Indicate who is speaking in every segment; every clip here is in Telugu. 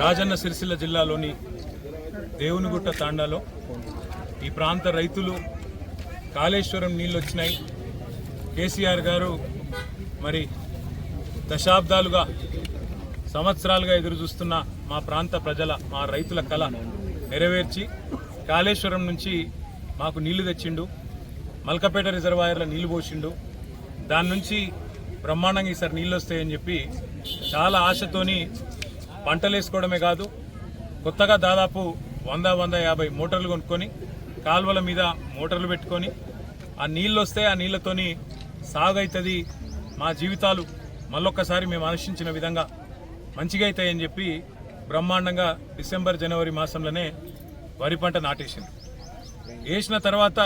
Speaker 1: రాజన్న సిరిసిల్ల జిల్లాలోని దేవునిగుట్ట తాండాలో ఈ ప్రాంత రైతులు కాళేశ్వరం నీళ్ళు వచ్చినాయి కేసీఆర్ గారు మరి దశాబ్దాలుగా సంవత్సరాలుగా ఎదురు చూస్తున్న మా ప్రాంత ప్రజల మా రైతుల కళ నెరవేర్చి కాళేశ్వరం నుంచి మాకు నీళ్ళు తెచ్చిండు. మల్కపేట రిజర్వాయర్లో నీళ్ళు పోసిండు. దాని నుంచి బ్రహ్మాండంగా ఈసారి నీళ్ళు వస్తాయని చెప్పి చాలా ఆశతోని పంటలు వేసుకోవడమే కాదు కొత్తగా దాదాపు వంద వంద యాభై మోటార్లు కొనుక్కొని కాలువల మీద మోటార్లు పెట్టుకొని ఆ నీళ్ళు వస్తే ఆ నీళ్ళతోని సాగు అవుతుంది మా జీవితాలు. మళ్ళొక్కసారి మేము ఆలోచించిన విధంగా మంచిగా అవుతాయని చెప్పి బ్రహ్మాండంగా డిసెంబర్ జనవరి మాసంలోనే వరి పంట నాటేసింది వేసిన తర్వాత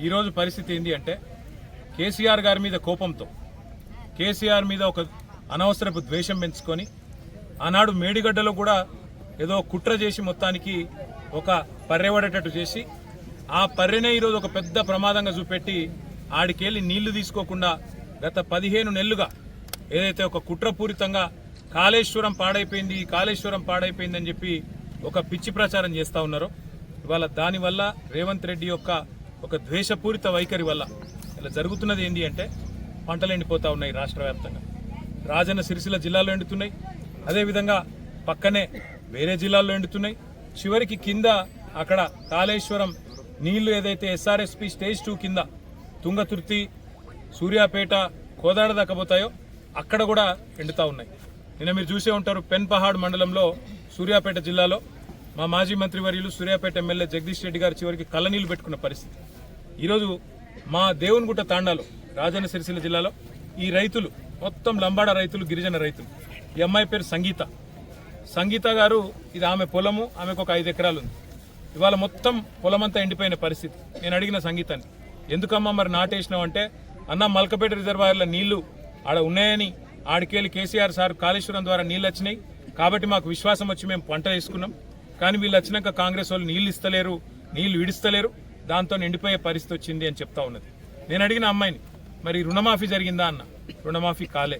Speaker 1: ఈరోజు పరిస్థితి ఏంటి అంటే కేసీఆర్ గారి మీద కోపంతో కేసీఆర్ మీద ఒక అనవసరపు ద్వేషం పెంచుకొని ఆనాడు మేడిగడ్డలో కూడా ఏదో కుట్ర చేసి మొత్తానికి ఒక పర్రెవడేటట్టు చేసి ఆ పర్రెనే ఈరోజు ఒక పెద్ద ప్రమాదంగా చూపెట్టి ఆడికెళ్ళి నీళ్ళు తీసుకోకుండా గత పదిహేను నెలలుగా ఏదైతే ఒక కుట్రపూరితంగా కాళేశ్వరం పాడైపోయింది కాళేశ్వరం పాడైపోయిందని చెప్పి ఒక పిచ్చి ప్రచారం చేస్తూ ఉన్నారో ఇవాళ దానివల్ల రేవంత్ రెడ్డి యొక్క ఒక ద్వేషపూరిత వైఖరి వల్ల ఇలా జరుగుతున్నది ఏంటి అంటే పంటలు ఎండిపోతూ ఉన్నాయి రాష్ట్ర వ్యాప్తంగా. రాజన్న సిరిసిల్ల జిల్లాలో ఎండుతున్నాయి. అదేవిధంగా పక్కనే వేరే జిల్లాల్లో ఎండుతున్నాయి. చివరికి కింద అక్కడ కాళేశ్వరం నీళ్ళు ఏదైతే ఎస్ఆర్ఎస్పి స్టేజ్ టూ కింద తుంగతుర్తి సూర్యాపేట కోదాడ దాకా పోతాయో అక్కడ కూడా ఎండుతా ఉన్నాయి. నిన్న మీరు చూసే ఉంటారు పెన్పహాడ్ మండలంలో సూర్యాపేట జిల్లాలో మా మాజీ మంత్రివర్యులు సూర్యాపేట ఎమ్మెల్యే జగదీష్ రెడ్డి గారు చివరికి కళ్ళనీళ్ళు పెట్టుకున్న పరిస్థితి. ఈరోజు మా దేవునిగుట్ట తాండాలో రాజన్న సిరిసిల్ల జిల్లాలో ఈ రైతులు మొత్తం లంబాడ రైతులు గిరిజన రైతులు ఈ అమ్మాయి పేరు సంగీత. సంగీత గారు ఇది ఆమె పొలము ఆమెకు ఒక ఐదు ఎకరాలు ఉంది ఇవాళ మొత్తం పొలమంతా ఎండిపోయిన పరిస్థితి. నేను అడిగిన సంగీతాన్ని ఎందుకమ్మా మరి నాటేసినావు అంటే అన్న మల్కపేట రిజర్వాయర్ల నీళ్ళు ఆడ ఉన్నాయని ఆడికెళ్ళి కేసీఆర్ సార్ కాళేశ్వరం ద్వారా నీళ్ళు వచ్చినాయి కాబట్టి మాకు విశ్వాసం వచ్చి మేము పంట వేసుకున్నాం. కానీ వీళ్ళు వచ్చినాక కాంగ్రెస్ వాళ్ళు నీళ్ళు ఇస్తలేరు నీళ్ళు విడిస్తలేరు. దాంతో ఎండిపోయే పరిస్థితి వచ్చింది అని చెప్తా ఉన్నది. నేను అడిగిన అమ్మాయిని మరి రుణమాఫీ జరిగిందా అన్న? రుణమాఫీ కాలే.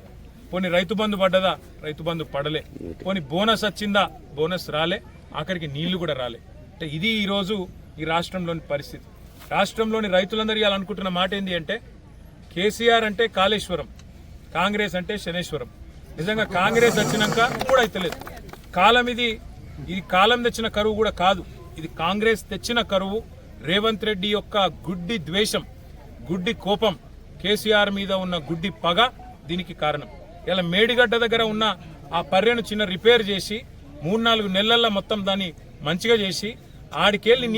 Speaker 1: పోనీ రైతు బంధు పడ్డదా? రైతు బంధు పడలే. పోనీ బోనస్ వచ్చిందా? బోనస్ రాలే. ఆఖరికి నీళ్ళు కూడా రాలే. అంటే ఇది ఈరోజు ఈ రాష్ట్రంలోని పరిస్థితి. రాష్ట్రంలోని రైతులందరూ అనుకుంటున్న మాట ఏంటి అంటే కేసీఆర్ అంటే కాళేశ్వరం కాంగ్రెస్ అంటే శనేశ్వరం. నిజంగా కాంగ్రెస్ వచ్చినాక కూడా అయితలేదు. కాలం ఇది ఇది కాలం తెచ్చిన కరువు కూడా కాదు. ఇది కాంగ్రెస్ తెచ్చిన కరువు రేవంత్ రెడ్డి యొక్క గుడ్డి ద్వేషం గుడ్డి కోపం కేసీఆర్ మీద ఉన్న గుడ్డి పగ దీనికి కారణం. ఇలా మేడిగడ్డ దగ్గర ఉన్న ఆ పర్రెను చిన్న రిపేర్ చేసి మూడు నాలుగు నెలల్లో మొత్తం దాన్ని మంచిగా చేసి ఆడికెళ్ళి